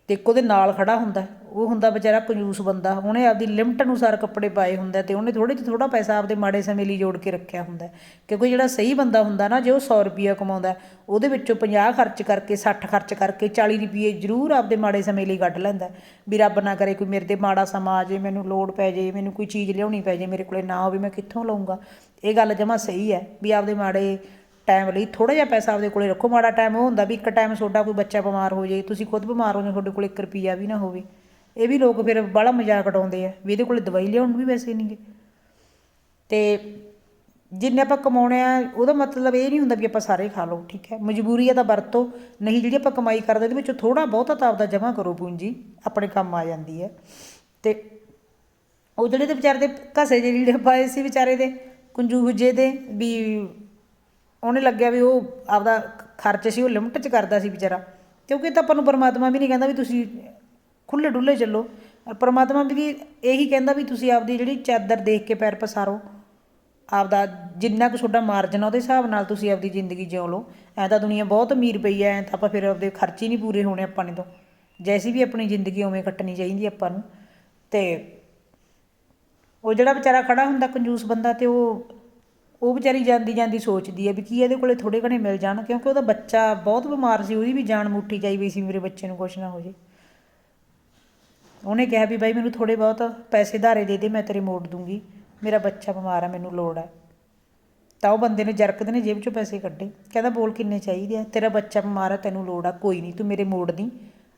ਤੇ ਇੱਕ ਉਹਦੇ ਨਾਲ ਖੜਾ ਹੁੰਦਾ ਉਹ ਹੁੰਦਾ ਵਿਚਾਰਾ ਕੰਜੂਸ ਬੰਦਾ। ਉਹਨੇ ਆਪਦੀ ਲਿਮਟ ਅਨੁਸਾਰ ਕੱਪੜੇ ਪਾਏ ਹੁੰਦਾ ਤੇ ਉਹਨੇ ਥੋੜੇ ਜਿਹਾ ਥੋੜਾ ਪੈਸਾ ਆਪਦੇ ਮਾੜੇ ਸਮੇਂ ਲਈ ਜੋੜ ਕੇ ਰੱਖਿਆ ਹੁੰਦਾ ਕਿਉਂਕਿ ਜਿਹੜਾ ਸਹੀ ਬੰਦਾ ਹੁੰਦਾ ਨਾ, ਜੇ ਉਹ 100 ਰੁਪਿਆ ਕਮਾਉਂਦਾ ਉਹਦੇ ਵਿੱਚੋਂ 50 ਖਰਚ ਕਰਕੇ 60 ਖਰਚ ਕਰਕੇ 40 ਰੁਪਏ ਜ਼ਰੂਰ ਆਪਦੇ ਮਾੜੇ ਸਮੇਂ ਲਈ ਕੱਢ ਲੈਂਦਾ ਵੀ ਰੱਬ ਨਾ ਕਰੇ ਕੋਈ ਮੇਰੇ ਤੇ ਮਾੜਾ ਸਮਾਂ ਆ ਜੇ ਮੈਨੂੰ ਲੋੜ ਪੈ ਜੇ ਮੈਨੂੰ ਕੋਈ ਚੀਜ਼ ਲਿਆਉਣੀ ਪੈ ਜੇ ਮੇਰੇ ਕੋਲੇ ਨਾ ਹੋਵੇ, ਮੈਂ ਕਿੱਥੋਂ ਲਵਾਂਗਾ ਇਹ ਗੱਲ ਜਮਾ ਸਹੀ ਹੈ ਵੀ ਆਪਦੇ ਮਾੜੇ ਟਾਈਮ ਲਈ ਥੋੜਾ ਜਿਹਾ ਪੈਸਾ ਆਪਦੇ ਕੋਲੇ ਰੱਖੋ। ਮਾੜਾ ਟਾਈਮ ਉਹ ਹੁੰਦਾ ਵੀ ਇੱਕ ਟਾਈਮ ਤੁਹਾਡਾ ਕੋਈ ਬੱਚਾ ਬਿਮਾਰ ਹੋ ਜਾਏ, ਤੁਸੀਂ ਖੁਦ ਬਿਮਾਰ ਹੋ ਜਾਓ, ਤੁਹਾਡੇ ਕੋਲ 1 ਰੁਪਿਆ ਵੀ ਨਾ ਹੋਵੇ। ਇਹ ਵੀ ਲੋਕ ਫਿਰ ਬਾਹਲਾ ਮਜ਼ਾਕ ਉਡਾਉਂਦੇ ਆ ਵੀ ਇਹਦੇ ਕੋਲੇ ਦਵਾਈ ਲਿਆਉਣ ਨੂੰ ਵੀ ਪੈਸੇ ਨਹੀਂਗੇ ਤੇ ਜਿੰਨੇ ਆਪਾਂ ਕਮਾਉਣੇ ਆ, ਉਹਦਾ ਮਤਲਬ ਇਹ ਨਹੀਂ ਹੁੰਦਾ ਵੀ ਆਪਾਂ ਸਾਰੇ ਖਾ ਲਓ, ਠੀਕ ਹੈ? ਮਜਬੂਰੀ ਹੈ ਤਾਂ ਵਰਤੋ ਨਹੀਂ, ਜਿਹੜੀ ਆਪਾਂ ਕਮਾਈ ਕਰਦੇ, ਉਹਦੇ ਵਿੱਚੋਂ ਥੋੜਾ ਬਹੁਤਾ ਤਾਂ ਆਪਦਾ ਜਮ੍ਹਾਂ ਕਰੋ ਪੂੰਜੀ, ਆਪਣੇ ਕੰਮ ਆ ਜਾਂਦੀ ਹੈ। ਤੇ ਉਹ ਜਿਹੜੇ ਤੇ ਵਿਚਾਰੇ ਦੇ ਘਸੇ ਜਿਹੇ ਲੀੜੇ ਪਾਏ ਸੀ ਵਿਚਾਰੇ ਦੇ ਕੰਜੂਸ ਦੇ ਵੀ ਉਹਨੇ ਲੱਗਿਆ ਵੀ ਉਹ ਆਪਦਾ ਖਰਚ ਸੀ, ਉਹ ਲਿਮਟ 'ਚ ਕਰਦਾ ਸੀ ਵਿਚਾਰਾ। ਕਿਉਂਕਿ ਤਾਂ ਆਪਾਂ ਨੂੰ ਪਰਮਾਤਮਾ ਵੀ ਨਹੀਂ ਕਹਿੰਦਾ ਵੀ ਤੁਸੀਂ ਖੁੱਲੇ ਡੁੱਲੇ ਚੱਲੋ। ਔਰ ਪਰਮਾਤਮਾ ਵੀ ਇਹੀ ਕਹਿੰਦਾ ਵੀ ਤੁਸੀਂ ਆਪਦੀ ਜਿਹੜੀ ਚਾਦਰ ਦੇਖ ਕੇ ਪੈਰ ਪਸਾਰੋ। ਆਪਦਾ ਜਿੰਨਾ ਕੁ ਤੁਹਾਡਾ ਮਾਰਜਨ ਆ ਉਹਦੇ ਹਿਸਾਬ ਨਾਲ ਤੁਸੀਂ ਆਪਦੀ ਜ਼ਿੰਦਗੀ ਜਿਉ ਲਓ। ਐ ਤਾਂ ਦੁਨੀਆ ਬਹੁਤ ਅਮੀਰ ਪਈ ਐ ਐਂ ਤਾਂ ਆਪਾਂ ਫਿਰ ਆਪਦੇ ਖਰਚੇ ਹੀ ਨਹੀਂ ਪੂਰੇ ਹੋਣੇ ਆਪਾਂ ਨੇ ਤੋਂ। ਜੈਸੀ ਵੀ ਆਪਣੀ ਜ਼ਿੰਦਗੀ ਉਵੇਂ ਕੱਟਣੀ ਚਾਹੀਦੀ ਆਪਾਂ ਨੂੰ। ਤੇ ਉਹ ਜਿਹੜਾ ਵਿਚਾਰਾ ਖੜ੍ਹਾ ਹੁੰਦਾ ਕੰਜੂਸ ਬੰਦਾ ਅਤੇ ਉਹ ਉਹ ਵਿਚਾਰੀ ਜਾਂਦੀ ਜਾਂਦੀ ਸੋਚਦੀ ਹੈ ਵੀ ਕੀ ਇਹਦੇ ਕੋਲੇ ਥੋੜ੍ਹੇ ਘਣੇ ਮਿਲ ਜਾਣ, ਕਿਉਂਕਿ ਉਹਦਾ ਬੱਚਾ ਬਹੁਤ ਬਿਮਾਰ ਸੀ, ਉਹਦੀ ਵੀ ਜਾਨ ਮੁੱਠੀ ਜਾਈ ਵੀ ਸੀ ਮੇਰੇ ਬੱਚੇ ਨੂੰ ਕੁਛ ਨਾ ਹੋ ਜੇ ਉਹਨੇ ਕਿਹਾ ਵੀ ਬਾਈ ਮੈਨੂੰ ਥੋੜ੍ਹੇ ਬਹੁਤ ਪੈਸੇ ਧਾਰੇ ਦੇ ਦੇ, ਮੈਂ ਤੇਰੇ ਮੋੜ ਦੂੰਗੀ। ਮੇਰਾ ਬੱਚਾ ਬਿਮਾਰ ਹੈ ਮੈਨੂੰ ਲੋੜ ਹੈ ਤਾਂ ਉਹ ਬੰਦੇ ਨੇ ਜਰਕਦੇ ਨੇ ਜੇਬ ਚੋਂ ਪੈਸੇ ਕੱਢੇ। ਕਹਿੰਦਾ ਬੋਲ ਕਿੰਨੇ ਚਾਹੀਦੇ ਆ? ਤੇਰਾ ਬੱਚਾ ਬਿਮਾਰ ਹੈ ਤੈਨੂੰ ਲੋੜ ਆ, ਕੋਈ ਨਹੀਂ, ਤੂੰ ਮੇਰੇ ਮੋੜ ਦੀ,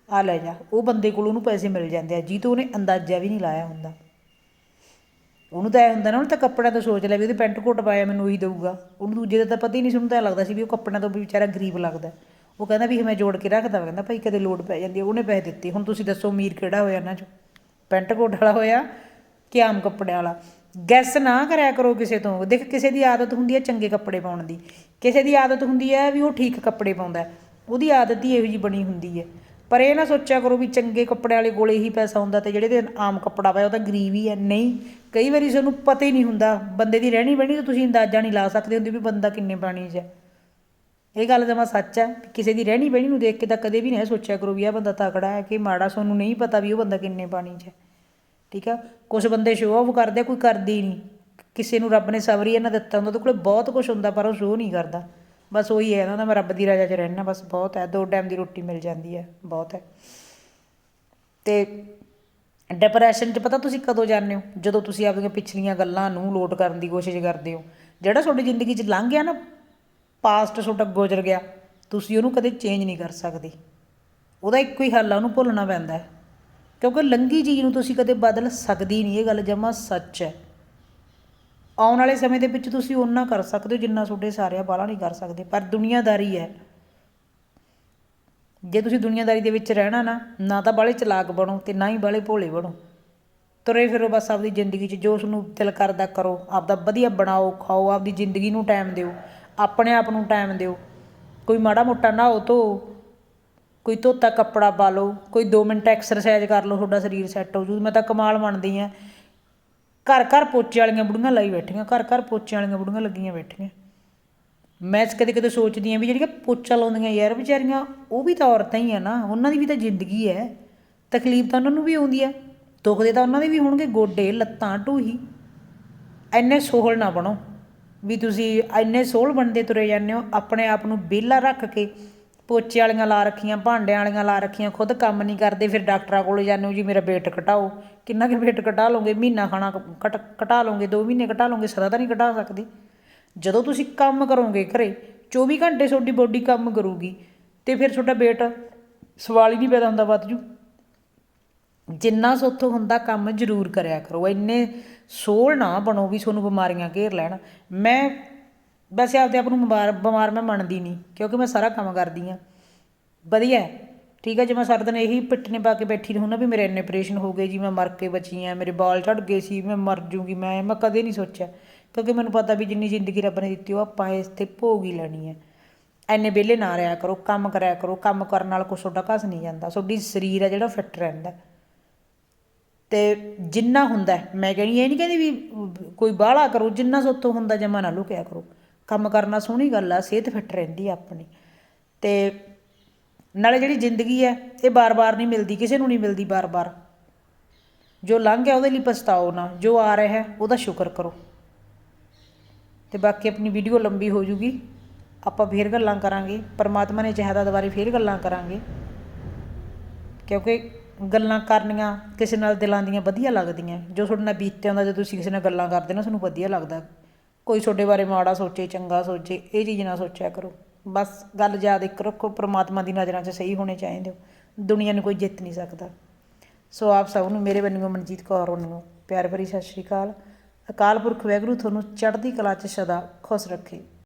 ਆ ਲੈ ਜਾ। ਉਹ ਬੰਦੇ ਕੋਲ ਉਹਨੂੰ ਪੈਸੇ ਮਿਲ ਜਾਂਦੇ ਆ, ਜੀ ਤੋਂ ਉਹਨੇ ਅੰਦਾਜ਼ਾ ਵੀ ਨਹੀਂ ਲਾਇਆ ਹੁੰਦਾ। ਉਹਨੂੰ ਤਾਂ ਇਹ ਹੁੰਦਾ ਨਾ, ਉਹਨੇ ਤਾਂ ਕੱਪੜਿਆਂ ਤੋਂ ਸੋਚ ਲਿਆ ਵੀ ਉਹਦੇ ਪੈਂਟ ਕੋਟ ਪਾਇਆ ਮੈਨੂੰ ਉਹੀ ਦਊਗਾ। ਉਹਨੂੰ ਦੂਜੇ ਦਾ ਤਾਂ ਪਤਾ ਹੀ ਨਹੀਂ ਸੁਣਦਾ ਐਂ ਲੱਗਦਾ ਸੀ ਵੀ ਉਹ ਕੱਪੜਿਆਂ ਤੋਂ ਵੀ ਵਿਚਾਰਾ ਗਰੀਬ ਲੱਗਦਾ ਉਹ ਕਹਿੰਦਾ ਵੀ ਮੈਂ ਜੋੜ ਕੇ ਰੱਖਦਾ ਕਹਿੰਦਾ ਭਾਈ ਕਦੇ ਲੋੜ ਪੈ ਜਾਂਦੀ ਹੈ, ਉਹਨੇ ਪੈਸੇ ਦਿੱਤੇ। ਹੁਣ ਤੁਸੀਂ ਦੱਸੋ ਅਮੀਰ ਕਿਹੜਾ ਹੋਇਆ ਇਹਨਾਂ 'ਚੋਂ? ਪੈਂਟ ਕੋਟ ਵਾਲਾ ਹੋਇਆ ਕਿ ਆਮ ਕੱਪੜਿਆਂ ਵਾਲਾ? ਗੈਸ ਨਾ ਕਰਿਆ ਕਰੋ ਕਿਸੇ ਤੋਂ। ਦੇਖ, ਕਿਸੇ ਦੀ ਆਦਤ ਹੁੰਦੀ ਹੈ ਚੰਗੇ ਕੱਪੜੇ ਪਾਉਣ ਦੀ। ਕਿਸੇ ਦੀ ਆਦਤ ਹੁੰਦੀ ਹੈ ਵੀ ਉਹ ਠੀਕ ਕੱਪੜੇ ਪਾਉਂਦਾ ਉਹਦੀ ਆਦਤ ਹੀ ਇਹੋ ਜੀ ਬਣੀ ਹੁੰਦੀ ਹੈ। ਪਰ ਇਹ ਨਾ ਸੋਚਿਆ ਕਰੋ ਵੀ ਚੰਗੇ ਕੱਪੜੇ ਵਾਲੇ ਕੋਲੇ ਹੀ ਪੈਸਾ ਹੁੰਦਾ ਤੇ ਜਿਹੜੇ ਦੇ ਆਮ ਕੱਪੜਾ ਪਾਇਆ ਉਹ ਤਾਂ ਗਰੀਬ ਹੀ ਹੈ। ਨਹੀਂ, ਕਈ ਵਾਰੀ ਸਾਨੂੰ ਪਤਾ ਹੀ ਨਹੀਂ ਹੁੰਦਾ। ਬੰਦੇ ਦੀ ਰਹਿਣੀ ਬਹਿਣੀ ਤਾਂ ਤੁਸੀਂ ਅੰਦਾਜ਼ਾ ਨਹੀਂ ਲਾ ਸਕਦੇ ਹੁੰਦੇ ਵੀ ਬੰਦਾ ਕਿੰਨੇ ਪਾਣੀ 'ਚ ਹੈ ਇਹ ਗੱਲ ਜਮਾ ਸੱਚ ਹੈ ਕਿਸੇ ਦੀ ਰਹਿਣੀ ਬਹਿਣੀ ਨੂੰ ਦੇਖ ਕੇ ਤਾਂ ਕਦੇ ਵੀ ਨਹੀਂ ਸੋਚਿਆ ਕਰੋ ਵੀ ਆਹ ਬੰਦਾ ਤਕੜਾ ਹੈ ਕਿ ਮਾੜਾ, ਸਾਨੂੰ ਨਹੀਂ ਪਤਾ ਵੀ ਉਹ ਬੰਦਾ ਕਿੰਨੇ ਪਾਣੀ 'ਚ ਹੈ ਠੀਕ ਆ? ਕੁਝ ਬੰਦੇ ਸ਼ੋਅ ਆਫ ਕਰਦੇ ਕੋਈ ਕਰਦੀ ਨਹੀਂ। ਕਿਸੇ ਨੂੰ ਰੱਬ ਨੇ ਸਬਰ ਹੀ ਇਹਨਾਂ ਦਿੱਤਾ ਹੁੰਦਾ, ਉਹਦੇ ਕੋਲੇ ਬਹੁਤ ਕੁਝ ਹੁੰਦਾ ਪਰ ਉਹ ਸ਼ੋਅ ਨਹੀਂ ਕਰਦਾ। ਬਸ ਉਹੀ ਹੈ ਇਹਨਾਂ ਦਾ ਮੈਂ ਰੱਬ ਦੀ ਰਾਜਾ 'ਚ ਰਹਿਣਾ ਬਸ ਬਹੁਤ ਹੈ, ਦੋ ਟਾਈਮ ਦੀ ਰੋਟੀ ਮਿਲ ਜਾਂਦੀ ਹੈ, ਬਹੁਤ ਹੈ। ਤੇ ਡਿਪਰੈਸ਼ਨ 'ਚ ਪਤਾ ਤੁਸੀਂ ਕਦੋਂ ਜਾਂਦੇ ਹੋ? ਜਦੋਂ ਤੁਸੀਂ ਆਪਣੀਆਂ ਪਿਛਲੀਆਂ ਗੱਲਾਂ ਨੂੰ ਲੋਟ ਕਰਨ ਦੀ ਕੋਸ਼ਿਸ਼ ਕਰਦੇ ਹੋ। ਜਿਹੜਾ ਤੁਹਾਡੀ ਜ਼ਿੰਦਗੀ 'ਚ ਲੰਘ ਗਿਆ ਨਾ ਪਾਸਟ ਤੁਹਾਡਾ ਗੁਜ਼ਰ ਗਿਆ, ਤੁਸੀਂ ਉਹਨੂੰ ਕਦੇ ਚੇਂਜ ਨਹੀਂ ਕਰ ਸਕਦੇ। ਉਹਦਾ ਇੱਕੋ ਹੀ ਹੱਲ ਆ, ਉਹਨੂੰ ਭੁੱਲਣਾ ਪੈਂਦਾ ਹੈ। ਕਿਉਂਕਿ ਲੰਗੀ ਚੀਜ਼ ਨੂੰ ਤੁਸੀਂ ਕਦੇ ਬਦਲ ਸਕਦੀ ਨਹੀਂ, ਇਹ ਗੱਲ ਜਮਾ ਸੱਚ ਹੈ। ਆਉਣ ਵਾਲੇ ਸਮੇਂ ਦੇ ਵਿੱਚ ਤੁਸੀਂ ਓਨਾ ਕਰ ਸਕਦੇ ਹੋ ਜਿੰਨਾ ਤੁਹਾਡੇ ਸਾਰਿਆਂ ਵਾਲਾ ਨਹੀਂ ਕਰ ਸਕਦੇ, ਪਰ ਦੁਨੀਆਦਾਰੀ ਹੈ। ਜੇ ਤੁਸੀਂ ਦੁਨੀਆਦਾਰੀ ਦੇ ਵਿੱਚ ਰਹਿਣਾ ਨਾ ਨਾ ਤਾਂ ਬਾਲੇ ਚਲਾਕ ਬਣੋ ਤੇ ਨਾ ਹੀ ਬਾਲੇ ਭੋਲੇ ਬਣੋ। ਤੁਰੇ ਫਿਰੋ ਬਸ ਆਪਦੀ ਜ਼ਿੰਦਗੀ 'ਚ, ਜੋ ਤੁਹਾਨੂੰ ਦਿਲ ਕਰਦਾ ਕਰੋ, ਆਪਦਾ ਵਧੀਆ ਬਣਾਓ, ਖਾਓ, ਆਪਦੀ ਜ਼ਿੰਦਗੀ ਨੂੰ ਟਾਈਮ ਦਿਓ, ਆਪਣੇ ਆਪ ਨੂੰ ਟਾਈਮ ਦਿਓ। ਕੋਈ ਮਾੜਾ ਮੋਟਾ ਨਹਾਓ ਧੋ ਕੋਈ ਧੋਤਾ ਕੱਪੜਾ ਪਾ ਲਓ, ਕੋਈ 2 ਮਿੰਟ ਐਕਸਰਸਾਈਜ਼ ਕਰ ਲਓ, ਤੁਹਾਡਾ ਸਰੀਰ ਸੈੱਟ ਹੋ ਜੂ, ਮੈਂ ਤਾਂ ਕਮਾਲ ਮੰਨਦੀ ਆ ਘਰ ਘਰ ਪੋਚੇ ਵਾਲੀਆਂ ਬੁੜੀਆਂ ਲਾਈ ਬੈਠੀਆਂ, ਘਰ ਘਰ ਪੋਚੇ ਵਾਲੀਆਂ ਬੁੜੀਆਂ ਲੱਗੀਆਂ ਬੈਠੀਆਂ। ਮੈਂ ਕਦੇ ਕਦੇ ਸੋਚਦੀ ਆ ਵੀ ਜਿਹੜੀਆਂ ਪੋਚਾ ਲਾਉਂਦੀਆਂ ਯਾਰ ਵਿਚਾਰੀਆਂ, ਉਹ ਵੀ ਤਾਂ ਔਰਤਾਂ ਹੀ ਆ ਨਾ, ਉਹਨਾਂ ਦੀ ਵੀ ਤਾਂ ਜ਼ਿੰਦਗੀ ਹੈ। ਤਕਲੀਫ ਤਾਂ ਉਹਨਾਂ ਨੂੰ ਵੀ ਆਉਂਦੀ ਆ, ਦੁੱਖ ਤਾਂ ਉਹਨਾਂ ਦੇ ਵੀ ਹੋਣਗੇ, ਗੋਡੇ, ਲੱਤਾਂ, ਢੂਹੀ। ਐਨੇ ਸੋਹਲ ਨਾ ਬਣੋ। ਵੀ ਤੁਸੀਂ ਐਨੇ ਸੋਹਲ ਬਣਦੇ ਤੁਰੇ ਜਾਂਦੇ ਹੋ, ਆਪਣੇ ਆਪ ਨੂੰ ਵਿਹਲਾ ਰੱਖ ਕੇ ਪੋਚੇ ਵਾਲੀਆਂ ਲਾ ਰੱਖੀਆਂ, ਭਾਂਡਿਆਂ ਵਾਲੀਆਂ ਲਾ ਰੱਖੀਆਂ, ਖੁਦ ਕੰਮ ਨਹੀਂ ਕਰਦੇ, ਫਿਰ ਡਾਕਟਰਾਂ ਕੋਲ ਜਾਂਦੇ ਹੋ ਜੀ, ਮੇਰਾ ਵੇਟ ਘਟਾਓ। ਕਿੰਨਾ ਕਿ ਵੇਟ ਘਟਾ ਲਓਗੇ? ਮਹੀਨਾ ਖਾਣਾ ਘਟ, ਘਟਾ ਲਓਗੇ? 2 ਮਹੀਨੇ ਘਟਾ ਲਓਗੇ? ਸਦਾ ਤਾਂ ਨਹੀਂ ਘਟਾ ਸਕਦੇ। ਜਦੋਂ ਤੁਸੀਂ ਕੰਮ ਕਰੋਗੇ ਘਰੇ 24 ਘੰਟੇ ਤੁਹਾਡੀ ਬੋਡੀ ਕੰਮ ਕਰੂਗੀ। ਤੇ ਫਿਰ ਤੁਹਾਡਾ ਵੇਟ ਸਵਾਲ ਹੀ ਨਹੀਂ ਪੈਦਾ ਹੁੰਦਾ ਵੱਧ ਜੂ। ਜਿੰਨਾ ਸੋਥੋਂ ਹੁੰਦਾ, ਕੰਮ ਜ਼ਰੂਰ ਕਰਿਆ ਕਰੋ। ਇੰਨੇ ਸੋਲ ਨਾ ਬਣੋ ਵੀ ਤੁਹਾਨੂੰ ਬਿਮਾਰੀਆਂ ਘੇਰ ਲੈਣ। ਮੈਂ ਵੈਸੇ ਆਪਦੇ ਆਪ ਨੂੰ ਬਿਮਾਰ ਬਿਮਾਰ ਮੈਂ ਮੰਨਦੀ ਨਹੀਂ, ਕਿਉਂਕਿ ਮੈਂ ਸਾਰਾ ਕੰਮ ਕਰਦੀ ਹਾਂ। ਵਧੀਆ ਠੀਕ ਹੈ, ਜੇ ਮੈਂ ਸਾਰਾ ਦਿਨ ਇਹੀ ਪਿੱਟਨੇ ਪਾ ਕੇ ਬੈਠੀ ਰਹੂੰ ਨਾ ਵੀ ਮੇਰੇ ਇੰਨੇ ਆਪਰੇਸ਼ਨ ਹੋ ਗਏ ਜੀ, ਮੈਂ ਮਰ ਕੇ ਬਚੀ ਆ ਮੇਰੇ ਬਾਲ ਝੜ ਗਏ ਸੀ, ਮੈਂ ਮਰ ਜੂਗੀ, ਮੈਂ ਮੈਂ ਕਦੇ ਨਹੀਂ ਸੋਚਿਆ, ਕਿਉਂਕਿ ਮੈਨੂੰ ਪਤਾ ਵੀ ਜਿੰਨੀ ਜ਼ਿੰਦਗੀ ਰੱਬ ਨੇ ਦਿੱਤੀ, ਉਹ ਆਪਾਂ ਇਸ ਤੇ ਭੋਗ ਹੀ ਲੈਣੀ ਹੈ। ਐਨੇ ਵਿਹਲੇ ਨਾ ਰਿਆ ਕਰੋ, ਕੰਮ ਕਰਿਆ ਕਰੋ, ਕੰਮ ਕਰਨ ਨਾਲ ਕੁਛ ਤੁਹਾਡਾ ਘਸ ਨਹੀਂ ਜਾਂਦਾ, ਤੁਹਾਡੀ ਸਰੀਰ ਹੈ ਜਿਹੜਾ ਫਿੱਟ ਰਹਿੰਦਾ। ਤੇ ਜਿੰਨਾ ਹੁੰਦਾ ਮੈਂ ਕਹਿੰਦੀ, ਇਹ ਨਹੀਂ ਕਹਿੰਦੀ ਵੀ, ਕੋਈ ਬਾਹਲਾ ਕਰੋ, ਜਿੰਨਾ ਸੋਤੋਂ ਹੁੰਦਾ ਜਮਾ ਨਾ ਲੁਕਿਆ ਕਰੋ। ਕੰਮ ਕਰਨਾ ਸੋਹਣੀ ਗੱਲ ਆ, ਸਿਹਤ ਫਿੱਟ ਰਹਿੰਦੀ ਆ ਆਪਣੀ। ਤੇ ਨਾਲੇ ਜਿਹੜੀ ਜ਼ਿੰਦਗੀ ਹੈ ਇਹ ਬਾਰ-ਬਾਰ ਨਹੀਂ ਮਿਲਦੀ, ਕਿਸੇ ਨੂੰ ਨਹੀਂ ਮਿਲਦੀ ਬਾਰ-ਬਾਰ। ਜੋ ਲੰਘ ਗਿਆ ਉਹਦੇ ਲਈ ਪਛਤਾਓ ਨਾ, ਜੋ ਆ ਰਿਹਾ ਹੈ, ਉਹਦਾ ਸ਼ੁਕਰ ਕਰੋ। ਤੇ ਬਾਕੀ ਆਪਣੀ ਵੀਡੀਓ ਲੰਬੀ ਹੋ ਜੂਗੀ, ਆਪਾਂ ਫੇਰ ਗੱਲਾਂ ਕਰਾਂਗੇ, ਪਰਮਾਤਮਾ ਨੇ ਚਾਹਿਆ ਤਾਂ ਦੁਬਾਰੇ ਫੇਰ ਗੱਲਾਂ ਕਰਾਂਗੇ। ਕਿਉਂਕਿ ਗੱਲਾਂ ਕਰਨੀਆਂ ਕਿਸੇ ਨਾਲ ਦਿਲਾਂ ਦੀਆਂ ਵਧੀਆ ਲੱਗਦੀਆਂ, ਜੋ ਤੁਹਾਡੇ ਨਾਲ ਬੀਤਿਆ ਹੁੰਦਾ, ਜਦੋਂ ਤੁਸੀਂ ਕਿਸੇ ਨਾਲ ਗੱਲਾਂ ਕਰਦੇ ਨਾ, ਤੁਹਾਨੂੰ ਵਧੀਆ ਲੱਗਦਾ। ਕੋਈ ਤੁਹਾਡੇ ਬਾਰੇ ਮਾੜਾ ਸੋਚੇ, ਚੰਗਾ ਸੋਚੇ, ਇਹ ਚੀਜ਼ ਨਾ ਸੋਚਿਆ ਕਰੋ। ਬਸ ਗੱਲ ਯਾਦ ਇੱਕ ਰੱਖੋ, ਪ੍ਰਮਾਤਮਾ ਦੀ ਨਜ਼ਰਾਂ 'ਚ ਸਹੀ ਹੋਣੇ ਚਾਹੀਦੇ ਹੋ। ਦੁਨੀਆ ਨੂੰ ਕੋਈ ਜਿੱਤ ਨਹੀਂ ਸਕਦਾ। ਸੋ ਆਪ ਸਭ ਨੂੰ, ਮੇਰੇ ਵੱਲੋਂ ਮਨਜੀਤ ਕੌਰ ਵੱਲੋਂ ਪਿਆਰ ਭਰੀ ਸਤਿ ਸ਼੍ਰੀ ਅਕਾਲ। ਅਕਾਲ ਪੁਰਖ ਵਾਹਿਗੁਰੂ ਤੁਹਾਨੂੰ ਚੜ੍ਹਦੀ ਕਲਾ 'ਚ ਸਦਾ ਖੁਸ਼ ਰੱਖੇ।